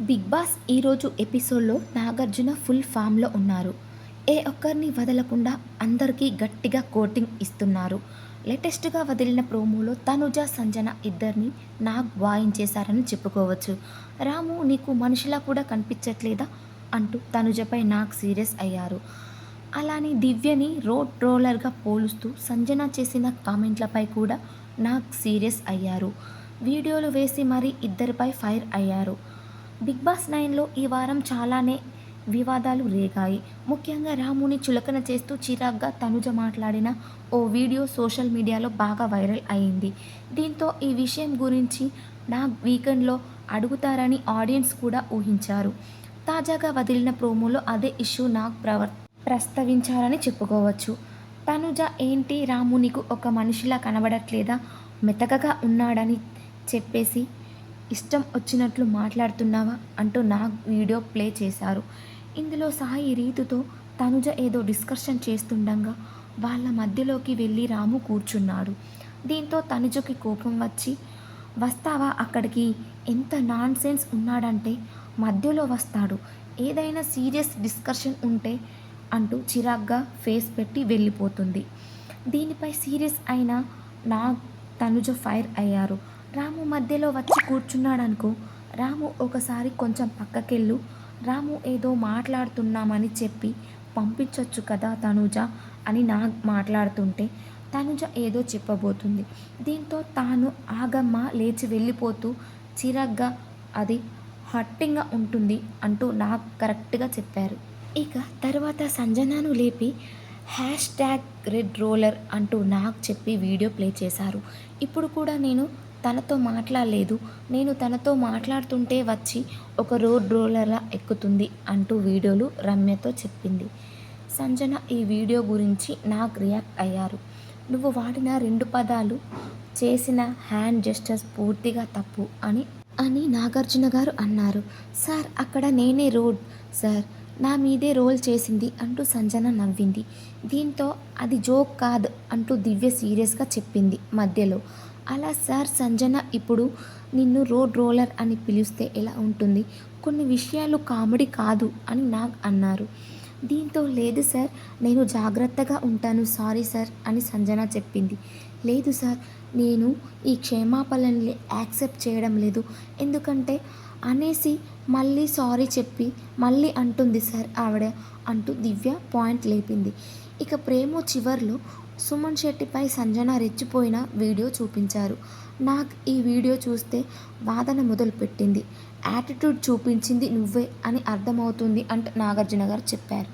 Big boss ఈరోజు ఎపిసోడ్లో Nagarjuna full ఫామ్లో ఉన్నారు. ఏ ఒక్కరిని వదలకుండా అందరికీ గట్టిగా కోటింగ్ ఇస్తున్నారు. లేటెస్ట్గా వదిలిన ప్రోమోలో తనుజ సంజన ఇద్దరిని నాగ్ వాయించేశారని చెప్పుకోవచ్చు. రాము నీకు మనిషిలా కూడా కనిపించట్లేదా? అంటూ తనుజపై నాగ్ సీరియస్ అయ్యారు. అలానే దివ్యని రోడ్ రోలర్గా పోలుస్తూ సంజన చేసిన కామెంట్లపై కూడా నాగ్ సీరియస్ అయ్యారు. వీడియోలు వేసి మరీ ఇద్దరిపై ఫైర్ అయ్యారు. బిగ్ బాస్ నైన్లో ఈ వారం చాలానే వివాదాలు రేగాయి. ముఖ్యంగా రాముని చులకన చేస్తూ చిరాగ్గా తనుజ మాట్లాడిన ఓ వీడియో సోషల్ మీడియాలో బాగా వైరల్ అయింది దీంతో ఈ విషయం గురించి నా వీకెండ్లో అడుగుతారని ఆడియన్స్ కూడా ఊహించారు. తాజాగా వదిలిన ప్రోమోలో అదే ఇష్యూ నాగ్ ప్రవర్ ప్రస్తావించారని చెప్పుకోవచ్చు. తనుజ ఏంటి? రామునికు ఒక మనిషిలా కనబడట్లేదా? మెతకగా ఉన్నాడని చెప్పేసి ఇష్టం వచ్చినట్లు మాట్లాడుతున్నావా అంటూ నా వీడియో ప్లే చేశారు. ఇందులో సాయి రీతుతో తనుజ ఏదో డిస్కషన్ చేస్తుండగా వాళ్ళ మధ్యలోకి వెళ్ళి రాము కూర్చున్నాడు. దీంతో తనుజకి కోపం వచ్చి వస్తావా అక్కడికి? ఎంత నాన్ సెన్స్ ఉన్నాడంటే మధ్యలో వస్తాడు. ఏదైనా సీరియస్ డిస్కషన్ ఉంటే అంటూ చిరాగ్గా ఫేస్ పెట్టి వెళ్ళిపోతుంది. దీనిపై సీరియస్ అయిన నా తనుజ ఫైర్ అయ్యారు. రాము మధ్యలో వచ్చి కూర్చున్నాడనుకో రాము ఒకసారి కొంచెం పక్కకెళ్ళు. రాము ఏదో మాట్లాడుతున్నామని చెప్పి పంపించవచ్చు కదా తనుజ అని నా మాట్లాడుతుంటే తనుజ ఏదో చెప్పబోతుంది. దీంతో తాను ఆగమ్మ లేచి వెళ్ళిపోతూ చిరగ్గా అది హట్టింగ్గా ఉంటుంది అంటూ నాకు కరెక్ట్గా చెప్పారు. ఇక తర్వాత సంజనాను లేపి హ్యాష్ ట్యాగ్ రెడ్ రోలర్ అంటూ నాకు చెప్పి వీడియో ప్లే చేశారు. ఇప్పుడు కూడా నేను తనతో మాట్లాడలేదు. నేను తనతో మాట్లాడుతుంటే వచ్చి ఒక రోడ్ రోలర్లా ఎక్కుతుంది అంటూ వీడియోలు రమ్యతో చెప్పింది. సంజన ఈ వీడియో గురించి నాకు రియాక్ట్ అయ్యారు. నువ్వు వాడిన రెండు పదాలు చేసిన హ్యాండ్ జెస్టర్స్ పూర్తిగా తప్పు అని అని నాగార్జున గారు అన్నారు. సార్ అక్కడ నేనే రోడ్ సార్. నా మీదే రోల్ చేసింది అంటూ సంజన నవ్వింది. దీంతో అది జోక్ కాదు అంటూ దివ్య సీరియస్గా చెప్పింది మధ్యలో. అలా సార్ సంజన ఇప్పుడు నిన్ను రోడ్ రోలర్ అని పిలిస్తే ఎలా ఉంటుంది? కొన్ని విషయాలు కామెడీ కాదు అని నాకు అన్నారు. దీంతో లేదు సార్ నేను జాగ్రత్తగా ఉంటాను సారీ సార్ అని సంజన చెప్పింది. లేదు సార్ నేను ఈ క్షేమాపణల్ని యాక్సెప్ట్ చేయడం లేదు. ఎందుకంటే అనేసి మళ్ళీ సారీ చెప్పి మళ్ళీ అంటుంది సార్ ఆవిడ అంటూ దివ్య పాయింట్ లేపింది. ఇక ప్రేమ చివర్లో సుమన్ శెట్టిపై సంజన రెచ్చిపోయిన వీడియో చూపించారు. నాకు ఈ వీడియో చూస్తే వాదన మొదలుపెట్టింది. యాటిట్యూడ్ చూపించింది నువ్వే అని అర్థమవుతుంది అంటూ నాగార్జున గారు చెప్పారు.